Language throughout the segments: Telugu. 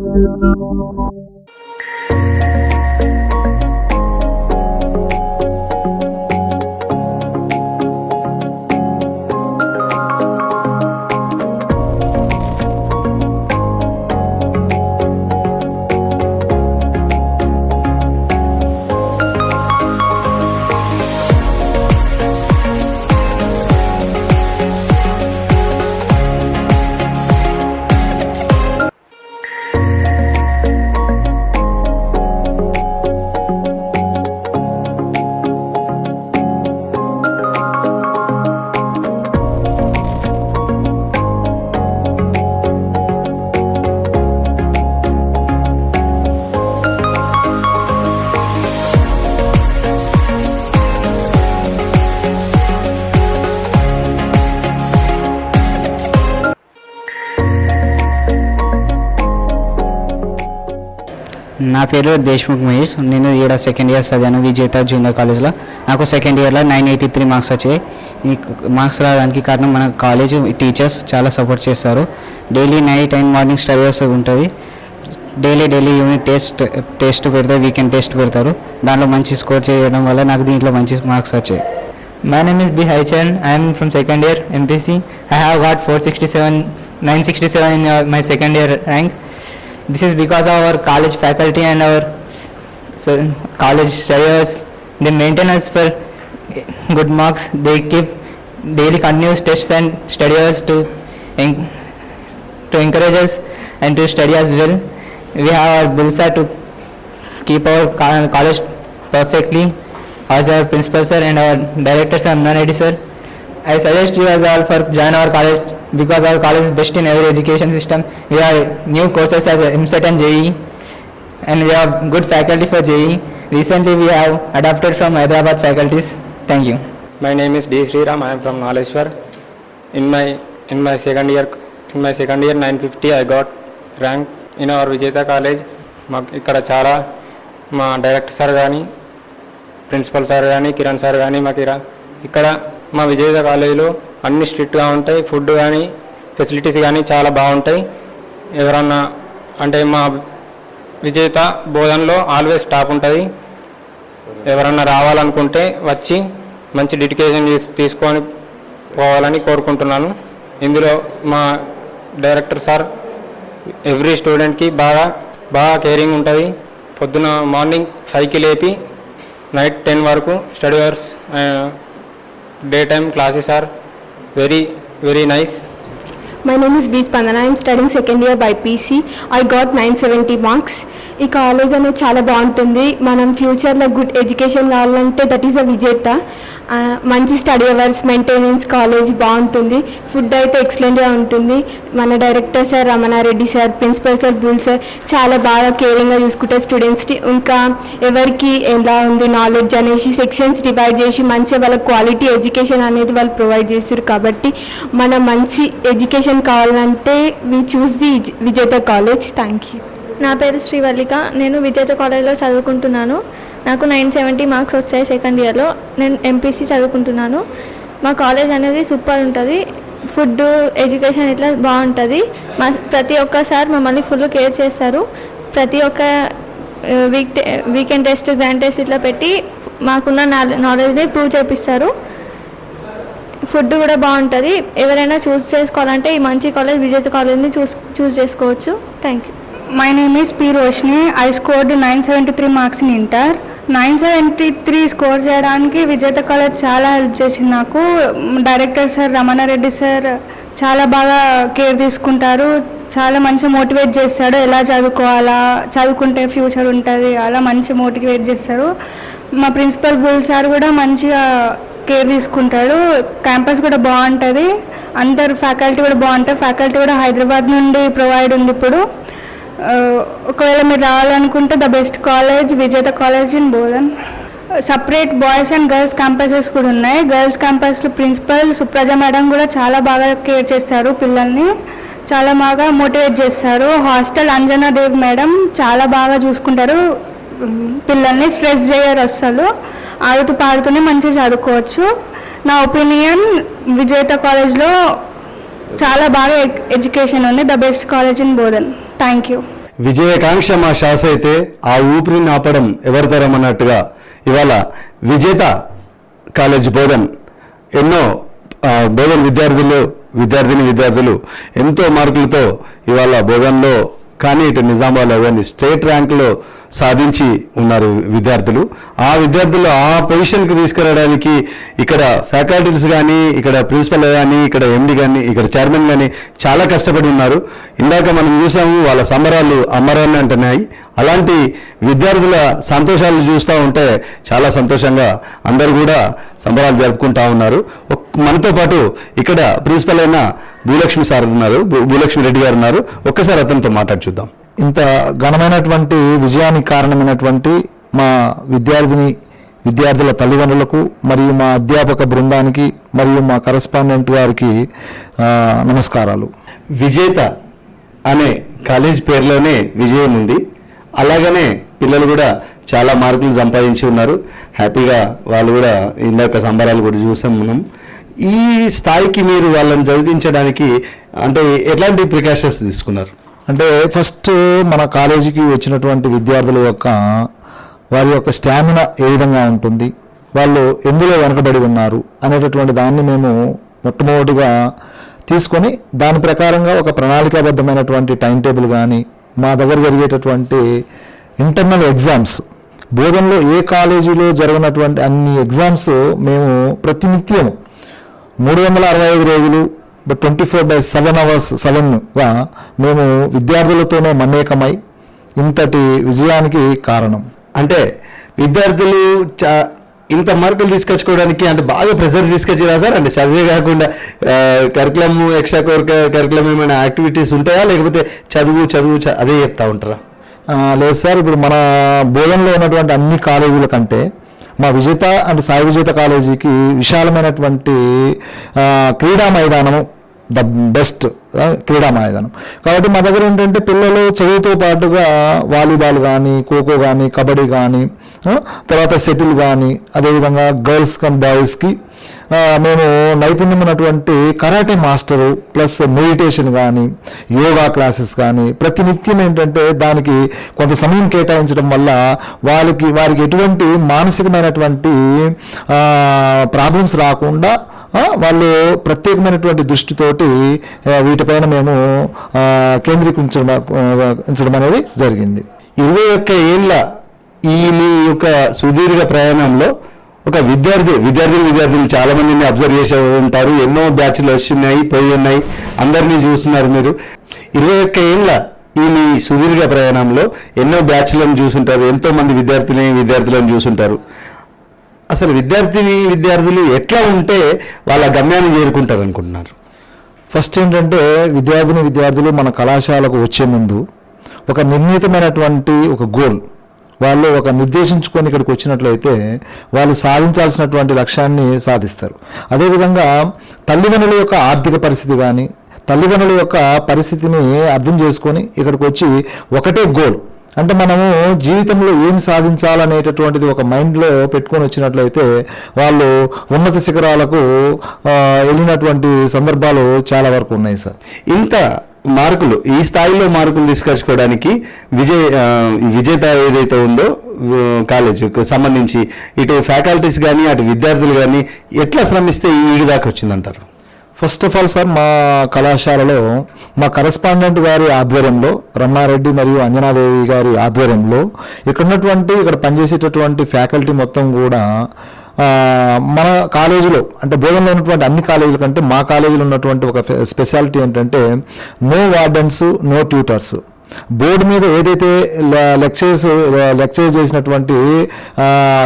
何だろうな。నా పేరు దేశ్ముఖ్ మహేష్. నేను ఈడ సెకండ్ ఇయర్ చదివాను విజేత జూనియర్ కాలేజ్లో నాకు సెకండ్ ఇయర్లో నైన్ ఎయిటీ త్రీ మార్క్స్ వచ్చాయి. ఈ మార్క్స్ రావడానికి కారణం మన కాలేజ్ టీచర్స్ చాలా సపోర్ట్ చేస్తారు. Daily night and morning studies ఉంటుంది. Daily daily unit test test పెడతారు వీకెండ్ టెస్ట్ పెడతారు. దాంట్లో మంచి స్కోర్ చేయడం వల్ల నాకు దీంట్లో మంచి మార్క్స్ వచ్చాయి. My name is B. From I am from second year MPC. I have got 467, 967 in uh, my second year rank. This is because our college faculty and our so, college studies. They maintain us for good marks. They keep daily continuous tests and studies to to encourage us and to study as well. We have our Bulsa to keep our college perfectly as our principal sir and our director sir Nanadi sir. I suggest you as all for join our college because our college is best in every education system. We have new courses as MSET and JE and we have good faculty for JE. Recently we have adopted from Hyderabad faculties. Thank you. My name is D. Sriram. I am from Naleshwar. In my in my second year in my second year 950 I got rank in our Vijeta College. మాకు ఇక్కడ చాలా మా డైరెక్టర్ సార్ కానీ ప్రిన్సిపల్ సార్ కానీ కిరణ్ సార్ కానీ మాకు ఇరా ఇక్కడ మా విజేత కాలేజీలో అన్ని స్ట్రిక్ట్గా ఉంటాయి. ఫుడ్ కానీ ఫెసిలిటీస్ కానీ చాలా బాగుంటాయి. ఎవరన్నా అంటే మా విజేత బోధనలో ఆల్వేస్ టాప్ ఉంటుంది. ఎవరన్నా రావాలనుకుంటే వచ్చి మంచి డెడికేషన్ తీసుకొని పోవాలని కోరుకుంటున్నాను. ఇందులో మా డైరెక్టర్ సార్ ఎవ్రీ స్టూడెంట్కి బాగా బాగా కేరింగ్ ఉంటుంది. పొద్దున మార్నింగ్ ఫైవ్కి లేపి నైట్ టెన్ వరకు study hours day time classes are very very nice My name is B. Spandana. I'm studying second year by PC. I got 970 marks. ఈ కాలేజ్ అనేది చాలా బాగుంటుంది మనం ఫ్యూచర్లో గుడ్ ఎడ్యుకేషన్ కావాలంటే దట్ ఈస్ అ విజేత మంచి స్టడీ అవర్స్ మెయింటెనెన్స్ కాలేజ్ బాగుంటుంది. ఫుడ్ అయితే ఎక్సలెంట్గా ఉంటుంది. మన director sir Ramana Reddy sir principal sir bull sir చాలా బాగా కేరింగ్గా చూసుకుంటారు స్టూడెంట్స్ని ఇంకా ఎవరికి ఎలా ఉంది నాలెడ్జ్ అనేసి సెక్షన్స్ డివైడ్ చేసి మంచిగా వాళ్ళ క్వాలిటీ ఎడ్యుకేషన్ అనేది వాళ్ళు ప్రొవైడ్ చేస్తారు. కాబట్టి మన మంచి ఎడ్యుకేషన్ కావాలంటే we choose the Vijetha college thank you నా పేరు శ్రీవల్లిక. నేను విజేత కాలేజ్లో చదువుకుంటున్నాను. నాకు నైన్ సెవెంటీ మార్క్స్ వచ్చాయి సెకండ్ ఇయర్లో. నేను ఎంపీసీ చదువుకుంటున్నాను. మా కాలేజ్ అనేది సూపర్ ఉంటుంది. ఫుడ్ ఎడ్యుకేషన్ ఇట్లా బాగుంటుంది. మా ప్రతి ఒక్కసారి మమ్మల్ని ఫుల్ కేర్ చేస్తారు. ప్రతి ఒక్క week weekend test grand test ఇట్లా పెట్టి మాకున్న నాలెడ్జ్ని ప్రూవ్ చేపిస్తారు. ఫుడ్ కూడా బాగుంటుంది. ఎవరైనా చూస్ చేసుకోవాలంటే ఈ మంచి కాలేజ్ విజేత కాలేజ్ని చూస్ చూస్ చేసుకోవచ్చు. Thank you. My name is P Roshni I scored nine seventy three marks in inter nine seventy three score చేయడానికి విజేత కాలేజ్ చాలా హెల్ప్ చేసింది నాకు. డైరెక్టర్ సార్ రమణారెడ్డి సార్ చాలా బాగా కేర్ తీసుకుంటారు. చాలా మంచి మోటివేట్ చేస్తాడు. ఎలా చదువుకోవాలా చదువుకుంటే ఫ్యూచర్ ఉంటుంది అలా మంచి మోటివేట్ చేస్తారు. మా ప్రిన్సిపల్ బుల్ సార్ కూడా మంచిగా కేర్ తీసుకుంటాడు. క్యాంపస్ కూడా బాగుంటుంది. అందరు ఫ్యాకల్టీ కూడా బాగుంటారు. ఫ్యాకల్టీ కూడా హైదరాబాద్ నుండి ప్రొవైడ్ ఉంది ఇప్పుడు. ఒకవేళ మీరు రావాలనుకుంటే the best college Vijetha college in Bodhan. Separate boys and girls campuses కూడా ఉన్నాయి. గర్ల్స్ క్యాంపస్లో ప్రిన్సిపల్ సుప్రజ మేడం కూడా చాలా బాగా కేర్ చేస్తారు పిల్లల్ని. చాలా బాగా మోటివేట్ చేస్తారు. హాస్టల్ అంజనా దేవ్ మేడం చాలా బాగా చూసుకుంటారు. పిల్లల్ని స్ట్రెస్ చేయరు అస్సలు. ఆడుతూ పాడుతూనే మంచిగా చదువుకోవచ్చు. నా ఒపీనియన్ విజేత కాలేజ్లో చాలా బాగా ఎడ్యుకేషన్ ఉంది. The best college in Bodhan thank you విజయకాంక్ష మా శ్వాస అయితే ఆ ఊపిరిని ఆపడం ఎవరితరం అన్నట్టుగా ఇవాళ విజేత కాలేజ్ బోధన్ ఎన్నో బోధన్ విద్యార్థులు విద్యార్థిని విద్యార్థులు ఎంతో మార్కులతో ఇవాళ బోధన్లో కానీ ఇటు నిజామాబాద్లో కానీ స్టేట్ ర్యాంకులో సాధించి ఉన్నారు విద్యార్థులు. ఆ విద్యార్థులు ఆ పొజిషన్కి తీసుకురావడానికి ఇక్కడ ఫ్యాకల్టీస్ కానీ ఇక్కడ ప్రిన్సిపల్ కానీ ఇక్కడ ఎండి కానీ ఇక్కడ చైర్మన్ కానీ చాలా కష్టపడి ఉన్నారు. ఇందాక మనం చూసాము వాళ్ళ సంబరాలు అమ్మరాన్ని అంటున్నాయి. అలాంటి విద్యార్థుల సంతోషాలు చూస్తూ ఉంటే చాలా సంతోషంగా అందరూ కూడా సంబరాలు జరుపుకుంటా ఉన్నారు. మనతో పాటు ఇక్కడ ప్రిన్సిపల్ అయిన భూలక్ష్మి సార్ ఉన్నారు. భూ- భూలక్ష్మి రెడ్డి గారు ఉన్నారు. ఒక్కసారి అతనితో మాట్లాడి చూద్దాం. ఇంత ఘనమైనటువంటి విజయానికి కారణమైనటువంటి మా విద్యార్థిని విద్యార్థుల తల్లిదండ్రులకు మరియు మా అధ్యాపక బృందానికి మరియు మా కరస్పాండెంట్ గారికి నమస్కారాలు. విజేత అనే కాలేజ్ పేరులోనే విజయం ఉంది. అలాగనే పిల్లలు కూడా చాలా మార్కులు సంపాదించి ఉన్నారు. హ్యాపీగా వాళ్ళు కూడా ఇందాక సంబరాలు కూడా చూసాం మనం. ఈ స్థాయికి మీరు వాళ్ళని చదివించడానికి అంటే ఎట్లాంటి ప్రికాషన్స్ తీసుకున్నారు? అంటే ఫస్ట్ మన కాలేజీకి వచ్చినటువంటి విద్యార్థుల యొక్క వారి యొక్క స్టామినా ఏ విధంగా ఉంటుంది వాళ్ళు ఎందులో వెనకబడి ఉన్నారు అనేటటువంటి దాన్ని మేము మొట్టమొదటిగా తీసుకొని దాని ప్రకారంగా ఒక ప్రణాళికాబద్ధమైనటువంటి టైం టేబుల్ కానీ మా దగ్గర జరిగేటటువంటి ఇంటర్నల్ ఎగ్జామ్స్ బోధనలో ఏ కాలేజీలో జరిగినటువంటి అన్ని ఎగ్జామ్స్ మేము ప్రతినిత్యం మూడు వందల అరవై ఐదు రోజులు twenty four by seven hours సెవెన్గా మేము విద్యార్థులతోనే మమేకమై ఇంతటి విజయానికి కారణం. అంటే విద్యార్థులు చా- ఇంత మార్కులు తీసుకొచ్చుకోవడానికి అంటే బాగా ప్రెజర్ తీసుకొచ్చిరా సార్? అంటే చదివే కాకుండా కరికులం ఎక్స్ట్రా కరికులం ఏమైనా యాక్టివిటీస్ ఉంటాయా? లేకపోతే చదువు చదువు అదే చెప్తా ఉంటారా? లేదు సార్ ఇప్పుడు మన బోధనలో ఉన్నటువంటి అన్ని కాలేజీల కంటే మా విజేత అండ్ సాయి విజేత కాలేజీకి విశాలమైనటువంటి క్రీడా మైదానము ద బెస్ట్ క్రీడా మైదానం కాబట్టి మా దగ్గర ఏంటంటే పిల్లలు చదువుతో పాటుగా వాలీబాల్ కానీ ఖోఖో కానీ కబడ్డీ కానీ తర్వాత సెటిల్ కానీ అదేవిధంగా గర్ల్స్ కమ్ బాయ్స్కి మేము నైపుణ్యం ఉన్నటువంటి కరాటే మాస్టరు ప్లస్ మెడిటేషన్ కానీ యోగా క్లాసెస్ కానీ ప్రతినిత్యం ఏంటంటే దానికి కొంత సమయం కేటాయించడం వల్ల వాళ్ళకి వారికి ఎటువంటి మానసికమైనటువంటి ప్రాబ్లమ్స్ రాకుండా వాళ్ళు ప్రత్యేకమైనటువంటి దృష్టితోటి వీటిపైన మేము కేంద్రీకరించడం ఉంచడం అనేది జరిగింది. ఇరవై ఒక్క ఏళ్ళ ఈ మీ యొక్క సుదీర్ఘ ప్రయాణంలో ఒక విద్యార్థి విద్యార్థులు విద్యార్థులు చాలా మందిని అబ్జర్వ్ చేసే ఉంటారు. ఎన్నో బ్యాచ్లు వస్తున్నాయి పోయి ఉన్నాయి. అందరినీ చూస్తున్నారు మీరు. ఇరవై ఒక్క ఏళ్ళ ఈ మీ సుదీర్ఘ ప్రయాణంలో ఎన్నో బ్యాచ్లను చూసుంటారు. ఎంతో మంది విద్యార్థులని విద్యార్థులను చూసుంటారు. అసలు విద్యార్థిని విద్యార్థులు ఎట్లా ఉంటే వాళ్ళ గమ్యాన్ని చేరుకుంటారు అనుకుంటున్నారు? ఫస్ట్ ఏంటంటే విద్యార్థిని విద్యార్థులు మన కళాశాలకు వచ్చే ముందు ఒక నిర్ణీతమైనటువంటి ఒక గోల్ వాళ్ళు ఒక నిర్దేశించుకొని ఇక్కడికి వచ్చినట్లయితే వాళ్ళు సాధించాల్సినటువంటి లక్ష్యాన్ని సాధిస్తారు. అదేవిధంగా తల్లిదండ్రుల యొక్క ఆర్థిక పరిస్థితి కానీ తల్లిదండ్రుల యొక్క పరిస్థితిని అర్థం చేసుకొని ఇక్కడికి వచ్చి ఒకటే గోల్ అంటే మనము జీవితంలో ఏం సాధించాలనేటటువంటిది ఒక మైండ్లో పెట్టుకొని వచ్చినట్లయితే వాళ్ళు ఉన్నత శిఖరాలకు వెళ్ళినటువంటి సందర్భాలు చాలా వరకు ఉన్నాయి సార్. ఇంత మార్కులు ఈ స్థాయిలో మార్కులు తీసుకొచ్చుకోవడానికి విజయ్ విజేత ఏదైతే ఉందో ఆ, కాలేజీకి సంబంధించి ఇటు ఫ్యాకల్టీస్ కానీ అటు విద్యార్థులు కానీ ఎట్లా శ్రమిస్తే ఈ వీడి దాకా వచ్చిందంటారు? ఫస్ట్ ఆఫ్ ఆల్ సార్ మా కళాశాలలో మా కరస్పాండెంట్ గారి ఆధ్వర్యంలో రమ్మారెడ్డి మరియు అంజనాదేవి గారి ఆధ్వర్యంలో ఇక్కడ ఉన్నటువంటి ఇక్కడ పనిచేసేటటువంటి ఫ్యాకల్టీ మొత్తం కూడా మన కాలేజీలో అంటే బోధనలో ఉన్నటువంటి అన్ని కాలేజీల కంటే మా కాలేజీలో ఉన్నటువంటి ఒక స్పెషాలిటీ ఏంటంటే no wardens no tutors. Board మీద ఏదైతే లెక్చర్స్ లెక్చర్ చేసినటువంటి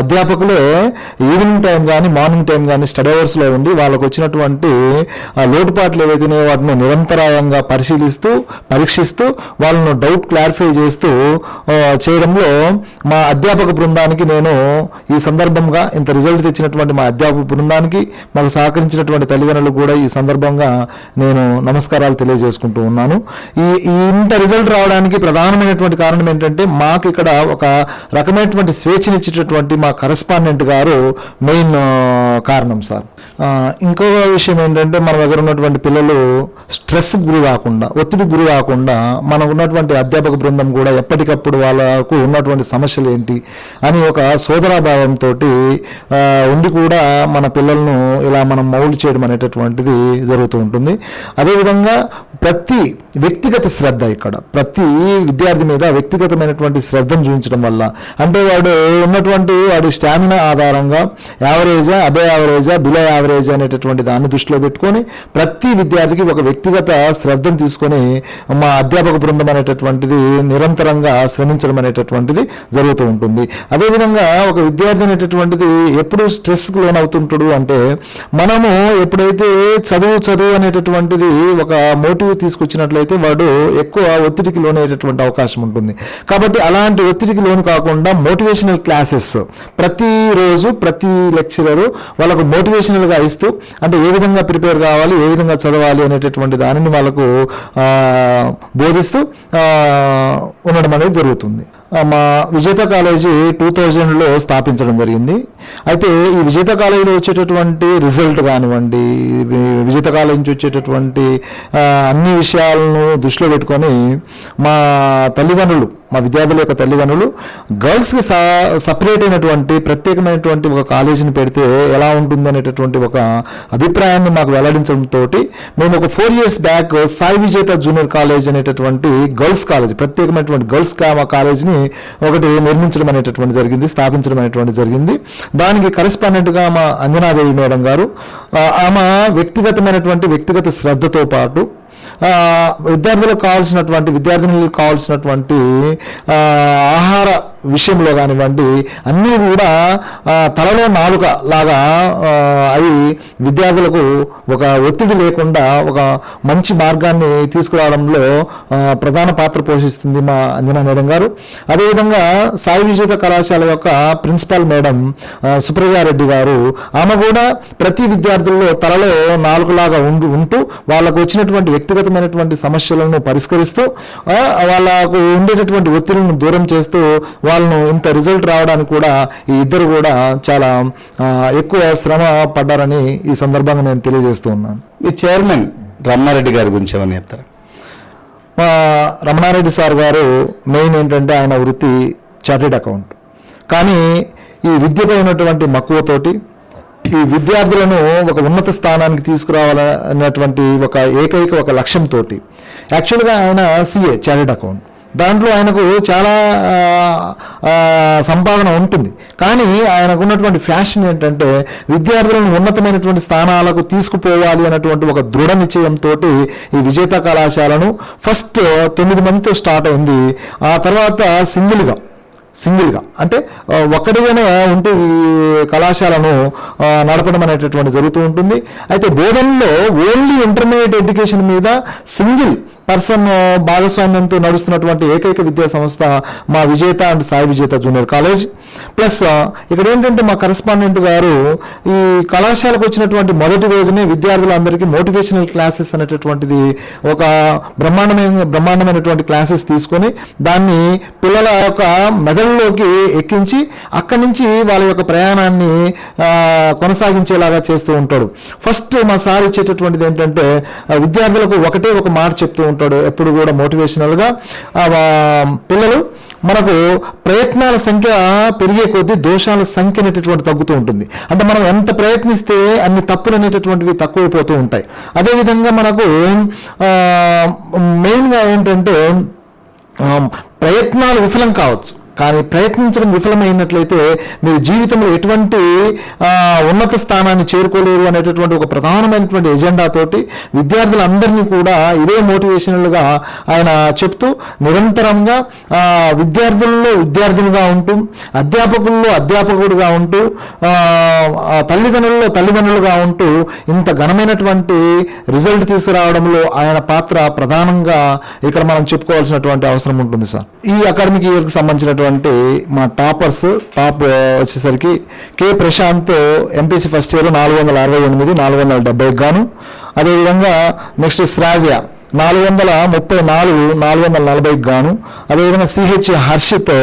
అధ్యాపకులే ఈవినింగ్ టైం కానీ మార్నింగ్ టైం కానీ స్టడీ అవర్స్లో ఉండి వాళ్ళకు వచ్చినటువంటి లోటుపాట్లు ఏవైతే వాటిని నిరంతరాయంగా పరిశీలిస్తూ పరీక్షిస్తూ వాళ్ళను డౌట్ క్లారిఫై చేస్తూ చేయడంలో మా అధ్యాపక బృందానికి నేను ఈ సందర్భంగా ఇంత రిజల్ట్ తెచ్చినటువంటి మా అధ్యాపక బృందానికి మాకు సహకరించినటువంటి తల్లిదండ్రులు కూడా ఈ సందర్భంగా నేను నమస్కారాలు తెలియజేసుకుంటూ ఉన్నాను. ఈ ఇంత రిజల్ట్ రావడం రావడానికి ప్రధానమైనటువంటి కారణం ఏంటంటే మాకు ఇక్కడ ఒక రకమైనటువంటి స్వేచ్ఛనిచ్చేటటువంటి మా కరెస్పాండెంట్ గారు మెయిన్ కారణం సార్. ఇంకొక విషయం ఏంటంటే మన దగ్గర ఉన్నటువంటి పిల్లలు స్ట్రెస్ గురి కాకుండా ఒత్తిడి గురి కాకుండా మనకు ఉన్నటువంటి అధ్యాపక బృందం కూడా ఎప్పటికప్పుడు వాళ్ళకు ఉన్నటువంటి సమస్యలు ఏంటి అని ఒక సోదరాభావంతో ఉండి కూడా మన పిల్లలను ఇలా మనం మౌల్డ్ చేయడం అనేటటువంటిది జరుగుతూ ఉంటుంది. అదేవిధంగా ప్రతి వ్యక్తిగత శ్రద్ధ ఇక్కడ. ప్రతి విద్యార్థి మీద వ్యక్తిగతమైనటువంటి శ్రద్ధను చూపించడం వల్ల. అంటే వాడు ఉన్నటువంటి వాడి స్టామినా ఆధారంగా యావరేజా అబే యావరేజా బిలో యావరేజ్ అనేటటువంటి దాన్ని దృష్టిలో పెట్టుకొని ప్రతి విద్యార్థికి ఒక వ్యక్తిగత శ్రద్ధను తీసుకొని మా అధ్యాపక బృందం అనేటటువంటిది నిరంతరంగా శ్రమించడం అనేటటువంటిది జరుగుతూ ఉంటుంది. అదేవిధంగా ఒక విద్యార్థి అనేటటువంటిది ఎప్పుడు స్ట్రెస్కి లోనవుతుంటాడు అంటే మనము ఎప్పుడైతే చదువు చదువు అనేటటువంటిది ఒక మోటివ్ తీసుకొచ్చినట్లయితే వాడు ఎక్కువ ఒత్తిడికి లోనయ్యేటటువంటి అవకాశం ఉంటుంది. కాబట్టి అలాంటి ఒత్తిడికి లోను కాకుండా మోటివేషనల్ క్లాసెస్ ప్రతిరోజు ప్రతి లెక్చరరు వాళ్ళకు మోటివేషనల్గా ఇస్తూ అంటే ఏ విధంగా ప్రిపేర్ కావాలి ఏ విధంగా చదవాలి అనేటటువంటి దానిని వాళ్ళకు బోధిస్తూ ఉండడం అనేది జరుగుతుంది. మా విజేత కాలేజీ టూ థౌజండ్లో స్థాపించడం జరిగింది. అయితే ఈ విజేత కాలేజీలో వచ్చేటటువంటి రిజల్ట్ కానివ్వండి విజేత కాలేజీ నుంచి వచ్చేటటువంటి అన్ని విషయాలను దృష్టిలో పెట్టుకొని మా తల్లిదండ్రులు మా విద్యార్థుల యొక్క తల్లిదండ్రులు. గర్ల్స్కి సపరేట్ అయినటువంటి ప్రత్యేకమైనటువంటి ఒక కాలేజీని పెడితే ఎలా ఉంటుంది అనేటటువంటి ఒక అభిప్రాయాన్ని మాకు వెల్లడించడంతో మేము ఒక four years back Sai Vijetha junior college అనేటటువంటి గర్ల్స్ కాలేజ్ ప్రత్యేకమైనటువంటి గర్ల్స్ కా- కాలేజీని ఒకటి నిర్మించడం అనేటటువంటి జరిగింది స్థాపించడం అనేటువంటి జరిగింది. దానికి కరెస్పాండెంట్గా మా అంజనాదేవి మేడం గారు ఆమె వ్యక్తిగతమైనటువంటి వ్యక్తిగత శ్రద్ధతో పాటు విద్యార్థులకు కావాల్సినటువంటి విద్యార్థినులకు కావాల్సినటువంటి ఆహార విషయంలో కానివ్వండి అన్నీ కూడా తలలో నాలుక లాగా అవి విద్యార్థులకు ఒక ఒత్తిడి లేకుండా ఒక మంచి మార్గాన్ని తీసుకురావడంలో ప్రధాన పాత్ర పోషిస్తుంది మా అంజనా మేడం గారు. అదేవిధంగా సాయి విజేత కళాశాల యొక్క ప్రిన్సిపాల్ మేడం సుప్రజారెడ్డి గారు ఆమె కూడా ప్రతి విద్యార్థుల్లో తలలో నాలుగులాగా ఉండు ఉంటూ వాళ్ళకు వచ్చినటువంటి వ్యక్తిగతమైనటువంటి సమస్యలను పరిష్కరిస్తూ వాళ్ళకు ఉండేటటువంటి ఒత్తిడిని దూరం చేస్తూ వాళ్ళను ఇంత రిజల్ట్ రావడానికి కూడా ఈ ఇద్దరు కూడా చాలా ఎక్కువ శ్రమ పడ్డారని ఈ సందర్భంగా నేను తెలియజేస్తూ ఉన్నాను. మీ చైర్మన్ రమణారెడ్డి గారి గురించి ఏమని చెప్తారా? రమణారెడ్డి సార్ గారు మెయిన్ ఏంటంటే ఆయన వృత్తి చార్టెడ్ అకౌంట్. కానీ ఈ విద్యపై ఉన్నటువంటి మక్కువతోటి ఈ విద్యార్థులను ఒక ఉన్నత స్థానానికి తీసుకురావాలన్నటువంటి ఒక ఏకైక ఒక లక్ష్యంతో యాక్చువల్గా ఆయన సిఏ చార్టెడ్ అకౌంట్. దాంట్లో ఆయనకు చాలా సంపాదన ఉంటుంది. కానీ ఆయనకు ఉన్నటువంటి ఫ్యాషన్ ఏంటంటే విద్యార్థులను ఉన్నతమైనటువంటి స్థానాలకు తీసుకుపోవాలి అన్నటువంటి ఒక దృఢ నిశ్చయంతో ఈ విజేత కళాశాలను ఫస్ట్ తొమ్మిది మందితో స్టార్ట్ అయింది. ఆ తర్వాత సింగిల్గా సింగిల్గా. అంటే ఒక్కడిగానే ఉంటూ కళాశాలను నడపడం అనేటటువంటి జరుగుతూ ఉంటుంది. అయితే బోధనలో ఓన్లీ ఇంటర్మీడియట్ ఎడ్యుకేషన్ మీద సింగిల్ పర్సన్ భాగస్వామ్యంతో నడుస్తున్నటువంటి ఏకైక విద్యా సంస్థ మా విజేత and Sai Vijetha junior college. Plus ఇక్కడ ఏంటంటే మా కరెస్పాండెంట్ గారు ఈ కళాశాలకు వచ్చినటువంటి మొదటి రోజునే విద్యార్థులందరికీ మోటివేషనల్ క్లాసెస్ అనేటటువంటిది ఒక బ్రహ్మాండమైన బ్రహ్మాండమైనటువంటి క్లాసెస్ తీసుకొని దాన్ని పిల్లల యొక్క మెదడులోకి ఎక్కించి అక్కడి నుంచి వాళ్ళ యొక్క ప్రయాణాన్ని కొనసాగించేలాగా చేస్తూ ఉంటాడు. ఫస్ట్ మా సార్ ఇచ్చేటటువంటిది ఏంటంటే విద్యార్థులకు ఒకటే ఒక మాట చెప్తూ ఉంటాడు ఎప్పుడు కూడా మోటివేషనల్గా. పిల్లలు మనకు ప్రయత్నాల సంఖ్య పెరిగే కొద్దీ దోషాల సంఖ్య అనేటటువంటి తగ్గుతూ ఉంటుంది. అంటే మనం ఎంత ప్రయత్నిస్తే అన్ని తప్పులు అనేటటువంటివి తక్కువైపోతూ ఉంటాయి. అదేవిధంగా మనకు ఆ, మెయిన్గా ఏంటంటే ప్రయత్నాలు విఫలం కావచ్చు. కానీ ప్రయత్నించడం విఫలమైనట్లయితే మీరు జీవితంలో ఎటువంటి ఉన్నత స్థానాన్ని చేరుకోలేరు అనేటటువంటి ఒక ప్రధానమైనటువంటి ఎజెండాతోటి విద్యార్థులందరినీ కూడా ఇదే మోటివేషనల్గా ఆయన చెప్తూ నిరంతరంగా విద్యార్థుల్లో విద్యార్థులుగా ఉంటూ అధ్యాపకుల్లో అధ్యాపకుడుగా ఉంటూ తల్లిదండ్రుల్లో తల్లిదండ్రులుగా ఉంటూ ఇంత ఘనమైనటువంటి రిజల్ట్ తీసుకురావడంలో ఆయన పాత్ర ప్రధానంగా ఇక్కడ మనం చెప్పుకోవాల్సినటువంటి అవసరం ఉంటుంది సార్. ఈ అకాడమిక్ ఇయర్కి సంబంధించినటువంటి మా టాపర్స్ టాప్ వచ్చేసరికి K Prashanth MPC first year నాలుగు వందల అరవై ఎనిమిది నాలుగు వందల డెబ్బైకి గాను. అదేవిధంగా నెక్స్ట్ శ్రావ్య నాలుగు వందల ముప్పై నాలుగు నాలుగు వందల నలభైకి గాను. అదేవిధంగా సిహెచ్ హర్షిత్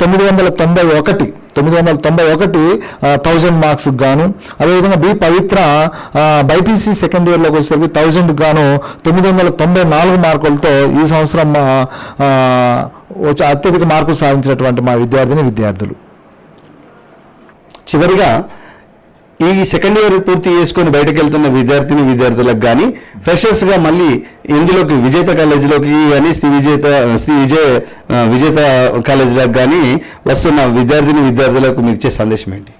తొమ్మిది వందల తొంభై ఒకటి తొమ్మిది వందల తొంభై ఒకటి థౌజండ్ మార్క్స్కి గాను. అదేవిధంగా బి పవిత్ర బైపీసీ సెకండ్ ఇయర్లోకి వచ్చేసరికి థౌజండ్కి గాను తొమ్మిది వందల తొంభై నాలుగు మార్కులతో ఈ సంవత్సరం వచ్చి అత్యధిక మార్కులు సాధించినటువంటి మా విద్యార్థిని విద్యార్థులు. చివరిగా ఈ సెకండ్ ఇయర్ పూర్తి చేసుకొని బయటకు వెళ్తున్న విద్యార్థిని విద్యార్థులకు కానీ ఫ్రెషర్స్గా మళ్ళీ ఇందులోకి విజేత కాలేజీలోకి అని శ్రీ విజేత శ్రీ విజయ విజేత కాలేజీలకు కానీ వస్తున్న విద్యార్థిని విద్యార్థులకు మీరు ఇచ్చే సందేశం ఏంటి?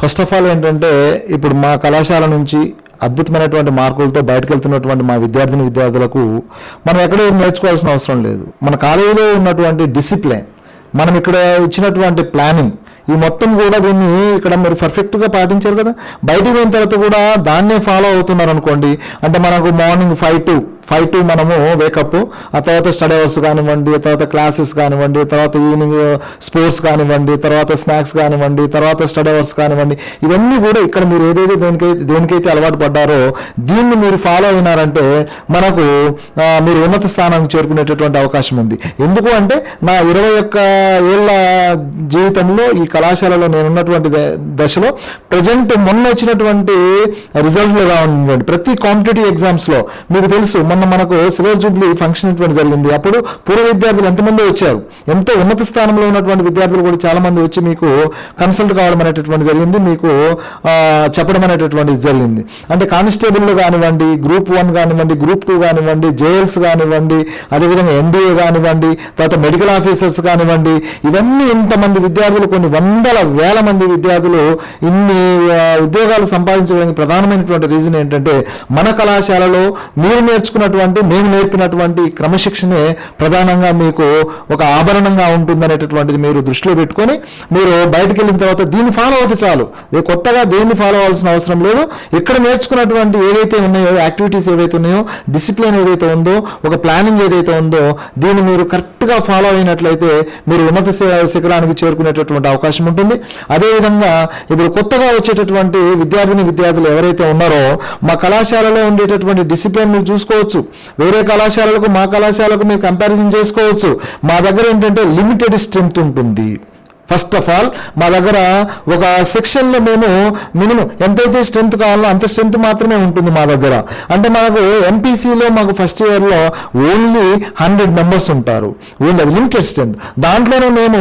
ఫస్ట్ ఆఫ్ ఆల్ ఏంటంటే ఇప్పుడు మా కళాశాల నుంచి అద్భుతమైనటువంటి మార్కులతో బయటకు వెళ్తున్నటువంటి మా విద్యార్థిని విద్యార్థులకు మనం ఎక్కడో నేర్చుకోవాల్సిన అవసరం లేదు. మన కాలేజీలో ఉన్నటువంటి డిసిప్లిన్ మనం ఇక్కడ ఇచ్చినటువంటి ప్లానింగ్ ఈ మొత్తం కూడా దీన్ని ఇక్కడ మీరు పర్ఫెక్ట్గా పాటించారు కదా? బయటికి పోయిన తర్వాత కూడా దాన్నే ఫాలో అవుతున్నారు అనుకోండి అంటే మనకు morning five to five to మనము వేకప్ ఆ తర్వాత స్టడీ అవర్స్ కానివ్వండి తర్వాత క్లాసెస్ కానివ్వండి తర్వాత ఈవినింగ్ స్పోర్ట్స్ uh, కానివ్వండి తర్వాత స్నాక్స్ కానివ్వండి తర్వాత స్టడీ అవర్స్ కానివ్వండి ఇవన్నీ కూడా ఇక్కడ మీరు ఏదైతే దేనికైతే దేనికైతే అలవాటు పడ్డారో దీన్ని మీరు ఫాలో అయినారంటే మనకు మీరు ఉన్నత స్థానానికి చేరుకునేటటువంటి అవకాశం ఉంది. ఎందుకు అంటే నా ఇరవై ఒక్క ఏళ్ళ జీవితంలో ఈ కళాశాలలో నేను ఉన్నటువంటి ద- దశలో ప్రజెంట్ మొన్న వచ్చినటువంటి రిజల్ట్లో కానివ్వండి ప్రతి కాంపిటేటివ్ ఎగ్జామ్స్లో మీకు తెలుసు మొన్న మనకు సిల్వర్ జూబ్లీ ఫంక్షన్ అటువంటి జరిగింది. అప్పుడు పూర్వ విద్యార్థులు ఎంతమంది వచ్చారు? ఎంతో ఉన్నత స్థానంలో ఉన్నటువంటి విద్యార్థులు కూడా చాలా మంది వచ్చి మీకు కన్సల్ట్ కావడం అనేటటువంటి జరిగింది. మీకు చెప్పడం అనేటటువంటిది జరిగింది. అంటే కానిస్టేబుల్ కానివ్వండి గ్రూప్ వన్ కానివ్వండి గ్రూప్ టూ కానివ్వండి జేఎల్స్ కానివ్వండి అదేవిధంగా ఎన్డీఏ కానివ్వండి తర్వాత మెడికల్ ఆఫీసర్స్ కానివ్వండి ఇవన్నీ ఇంతమంది విద్యార్థులు కొన్ని వందల వేల మంది విద్యార్థులు ఇన్ని ఉద్యోగాలు సంపాదించడానికి ప్రధానమైనటువంటి రీజన్ ఏంటంటే మన కళాశాలలో మీరు నేర్చుకున్నటువంటి మేము నేర్పినటువంటి క్రమశిక్షణే ప్రధానంగా మీకు ఒక ఆభరణంగా ఉంటుందనేటటువంటిది మీరు దృష్టిలో పెట్టుకొని మీరు బయటకు వెళ్ళిన తర్వాత దీన్ని ఫాలో అవుతే చాలు. కొత్తగా దేన్ని ఫాలో అవ్వాల్సిన అవసరం లేదు. ఇక్కడ నేర్చుకున్నటువంటి ఏవైతే ఉన్నాయో యాక్టివిటీస్ ఏవైతే ఉన్నాయో డిసిప్లిన్ ఏదైతే ఉందో ఒక ప్లానింగ్ ఏదైతే ఉందో దీన్ని మీరు కరెక్ట్గా ఫాలో అయినట్లయితే మీరు ఉన్నత శి- శిఖరానికి చేరుకునేటటువంటి అవకాశం ఉంటుంది. అదేవిధంగా ఇప్పుడు కొత్తగా వచ్చేటటువంటి విద్యార్థిని విద్యార్థులు ఎవరైతే ఉన్నారో మా కళాశాలలో ఉండేటటువంటి డిసిప్లిన్ మీరు చూసుకోవచ్చు. వేరే కళాశాలలకు మా కళాశాలకు మీరు కంపారిజన్ చేసుకోవచ్చు. మా దగ్గర ఏంటంటే లిమిటెడ్ స్ట్రెంగ్త్ ఉంటుంది. ఫస్ట్ ఆఫ్ ఆల్ మా దగ్గర ఒక సెక్షన్లో మేము మినిమం ఎంతైతే స్ట్రెంత్ కావాలో అంత స్ట్రెంత్ మాత్రమే ఉంటుంది మా దగ్గర. అంటే మనకు ఎంపీసీలో మాకు ఫస్ట్ ఇయర్లో ఓన్లీ హండ్రెడ్ మెంబర్స్ ఉంటారు. ఓన్లీ అది లిమిటెడ్ స్ట్రెంత్ దాంట్లోనే మేము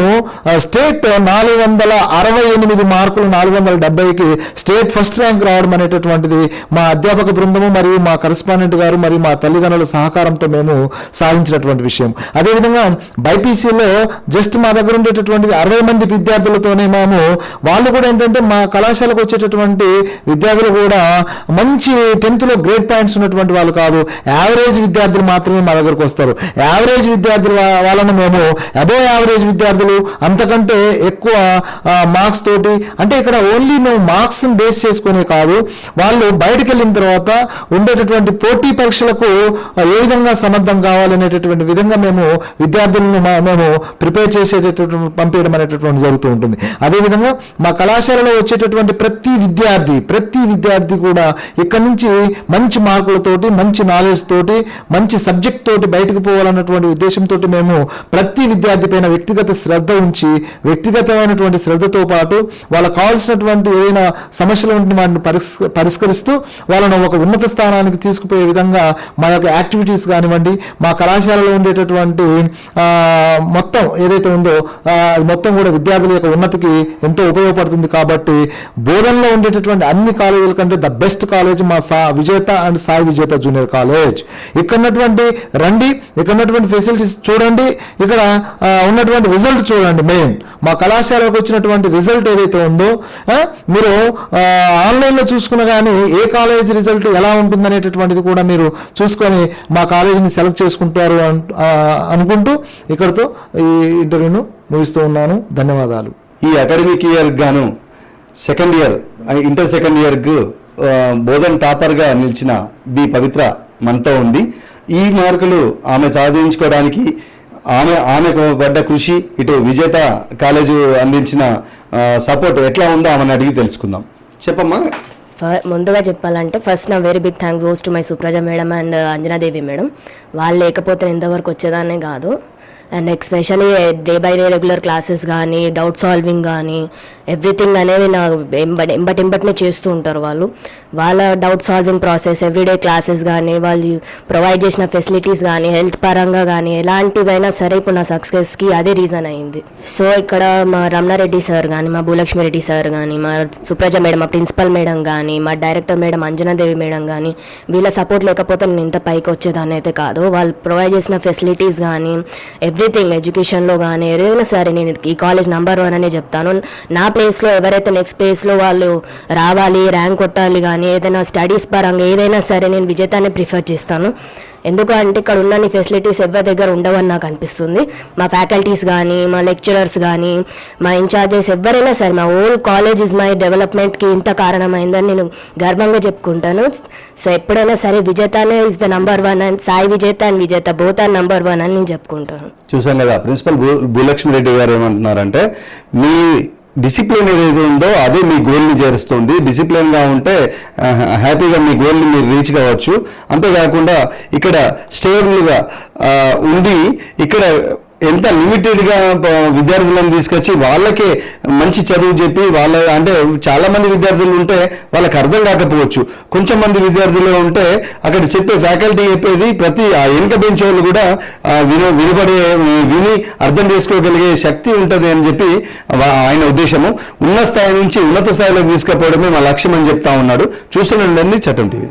స్టేట్ నాలుగు వందల అరవై ఎనిమిది మార్కులు నాలుగు వందల డెబ్బైకి స్టేట్ ఫస్ట్ ర్యాంక్ రావడం అనేటటువంటిది మా అధ్యాపక బృందము మరియు మా కరెస్పాండెంట్ గారు మరియు మా తల్లిదండ్రుల సహకారంతో మేము సాధించినటువంటి విషయం. అదేవిధంగా బైపీసీలో జస్ట్ మా దగ్గర ఉండేటటువంటిది అరవై మంది విద్యార్థులతోనే మేము. వాళ్ళు కూడా ఏంటంటే మా కళాశాలకు వచ్చేటటువంటి విద్యార్థులు కూడా మంచి టెన్త్లో గ్రేడ్ పాయింట్స్ ఉన్నటువంటి వాళ్ళు కాదు. యావరేజ్ విద్యార్థులు మాత్రమే మా దగ్గరకు వస్తారు. యావరేజ్ విద్యార్థుల వాళ్ళను మేము అబోవ్ యావరేజ్ విద్యార్థులు అంతకంటే ఎక్కువ మార్క్స్ తోటి అంటే ఇక్కడ ఓన్లీ మేము మార్క్స్ని బేస్ చేసుకునే కాదు. వాళ్ళు బయటకు వెళ్ళిన తర్వాత ఉండేటటువంటి పోటీ పరీక్షలకు ఏ విధంగా సమర్థం కావాలనేటటువంటి విధంగా మేము విద్యార్థులను మా- మేము ప్రిపేర్ చేసేటటువంటి పంపించడం అనేటటువంటి జరుగుతూ ఉంటుంది. అదేవిధంగా మా కళాశాలలో వచ్చేటటువంటి ప్రతి విద్యార్థి ప్రతి విద్యార్థి కూడా ఇక్కడ నుంచి మంచి మార్కులతోటి మంచి నాలెడ్జ్ తోటి మంచి సబ్జెక్ట్ తోటి బయటకు పోవాలన్నటువంటి ఉద్దేశంతో మేము ప్రతి విద్యార్థి పైన వ్యక్తిగత శ్రద్ధ ఉంచి వ్యక్తిగతమైనటువంటి శ్రద్ధతో పాటు వాళ్ళకు కావాల్సినటువంటి ఏదైనా సమస్యలు ఉంటే వాటిని పరిష్ పరిష్కరిస్తూ వాళ్ళను ఒక ఉన్నత స్థానానికి తీసుకుపోయే విధంగా మా యొక్క యాక్టివిటీస్ కానివ్వండి మా కళాశాలలో ఉండేటటువంటి మొత్తం ఏదైతే ఉందో అది మొత్తం కూడా విద్యార్థుల యొక్క ఉన్నతికి ఎంతో ఉపయోగపడుతుంది కాబట్టి బోధనలో ఉండేటటువంటి అన్ని కాలేజీల కంటే ద బెస్ట్ కాలేజ్ మా సా విజేత and Sai Vijetha junior college. ఇక్కడ ఉన్నటువంటి రండి ఇక్కడ ఉన్నటువంటి ఫెసిలిటీస్ చూడండి ఇక్కడ ఉన్నటువంటి రిజల్ట్ చూడండి మెయిన్. మా కళాశాలకు వచ్చినటువంటి రిజల్ట్ ఏదైతే ఉందో మీరు ఆన్లైన్లో చూసుకున్న కానీ ఏ కాలేజ్ రిజల్ట్ ఎలా ఉంటుందనేటటువంటిది కూడా మీరు చూసుకొని మా కాలేజీని సెలెక్ట్ చేసుకుంటారు అనుకుంటూ ఇక్కడతో ఈ ఇంటర్వ్యూను ముగిస్తూ ఉన్నాను. ధన్యవాదాలు. ఈ అకాడమిక్ ఇయర్ గాను సెకండ్ ఇయర్ ఇంటర్ సెకండ్ ఇయర్కు బోధన్ టాపర్గా నిలిచిన బి పవిత్ర మనతో ఉంది. ఈ మార్కులు ఆమె సాధించుకోవడానికి ఆమె ఆమెకు పడ్డ కృషి ఇటు విజేత కాలేజు అందించిన సపోర్ట్ ఎట్లా ఉందో ఆమెను అడిగి తెలుసుకుందాం. చెప్పమ్మా. ఫ- ముందుగా చెప్పాలంటే ఫస్ట్ నా very big thanks goes to my Supraja madam and Anjana Devi madam వాళ్ళు లేకపోతే నేను ఇంతవరకు వచ్చేదాన్నే కాదు. And especially day by day regular classes కానీ డౌట్ సాల్వింగ్ కానీ ఎవ్రీథింగ్ అనేది నా ఎంబటి ఎంబటి ఎంబటినే చేస్తూ ఉంటారు వాళ్ళు. వాళ్ళ doubt solving process everyday classes కానీ వాళ్ళు ప్రొవైడ్ చేసిన ఫెసిలిటీస్ కానీ హెల్త్ పరంగా కానీ ఎలాంటివైనా సరే ఇప్పుడు నా సక్సెస్కి అదే రీజన్ అయింది. సో ఇక్కడ మా రమణారెడ్డి సార్ కానీ మా భూలక్ష్మి రెడ్డి సార్ కానీ మా సుప్రజ మేడం మా ప్రిన్సిపల్ మేడం కానీ మా డైరెక్టర్ మేడం అంజనాదేవి మేడం కానీ వీళ్ళ సపోర్ట్ లేకపోతే నేను ఇంత పైకి వచ్చేదాన్ని అయితే కాదు. వాళ్ళు ప్రొవైడ్ చేసిన ఫెసిలిటీస్ కానీ ఎవ్రీథింగ్ ఎడ్యుకేషన్లో కానీ ఏదైనా సరే నేను ఈ కాలేజ్ నెంబర్ వన్ అనే చెప్తాను. నా ప్లేస్లో ఎవరైతే నెక్స్ట్ ప్లేస్లో వాళ్ళు రావాలి ర్యాంక్ కొట్టాలి కానీ ఏదైనా స్టడీస్ పరంగా ఏదైనా సరే నేను విజేతాన్ని ప్రిఫర్ చేస్తాను. ఎందుకు అంటే ఇక్కడ ఉన్న ఫెసిలిటీస్ ఎవరి దగ్గర ఉండవని నాకు అనిపిస్తుంది. మా ఫ్యాకల్టీస్ కానీ మా లెక్చరర్స్ కానీ మా ఇన్ఛార్జెస్ ఎవరైనా సరే మా ఓన్ కాలేజ్ ఇస్ మై డెవలప్మెంట్కి ఇంత కారణమైందని నేను గర్వంగా చెప్పుకుంటాను. సో ఎప్పుడైనా సరే విజేతానే is the number one and Sai Vijetha and Vijetha both are number one అని నేను చెప్పుకుంటాను. చూసాం కదా ప్రిన్సిపల్ భూ భూలక్ష్మి రెడ్డి గారు ఏమంటున్నారంటే మీ డిసిప్లిన్ ఏదైతే ఉందో అదే మీ గోల్ని చేరుస్తుంది. డిసిప్లిన్గా ఉంటే హ్యాపీగా మీ గోల్ని మీరు రీచ్ కావచ్చు. అంతేకాకుండా ఇక్కడ స్టేబుల్గా ఉండి ఇక్కడ ఎంత లిమిటెడ్గా విద్యార్థులను తీసుకొచ్చి వాళ్ళకే మంచి చదువు చెప్పి వాళ్ళ అంటే చాలా మంది విద్యార్థులు ఉంటే వాళ్ళకి అర్థం కాకపోవచ్చు. కొంచెం మంది విద్యార్థులు ఉంటే అక్కడ చెప్పే ఫ్యాకల్టీ చెప్పేది ప్రతి ఆ వెనుక బెంచ్ వాళ్ళు కూడా విను వినబడే విని అర్థం చేసుకోగలిగే శక్తి ఉంటుంది అని చెప్పి ఆయన ఉద్దేశము. ఉన్న స్థాయి నుంచి ఉన్నత స్థాయిలోకి తీసుకుపోవడమే మా లక్ష్యం అని చెప్తా ఉన్నాడు. చూస్తుండండి చట్టం టీవీ.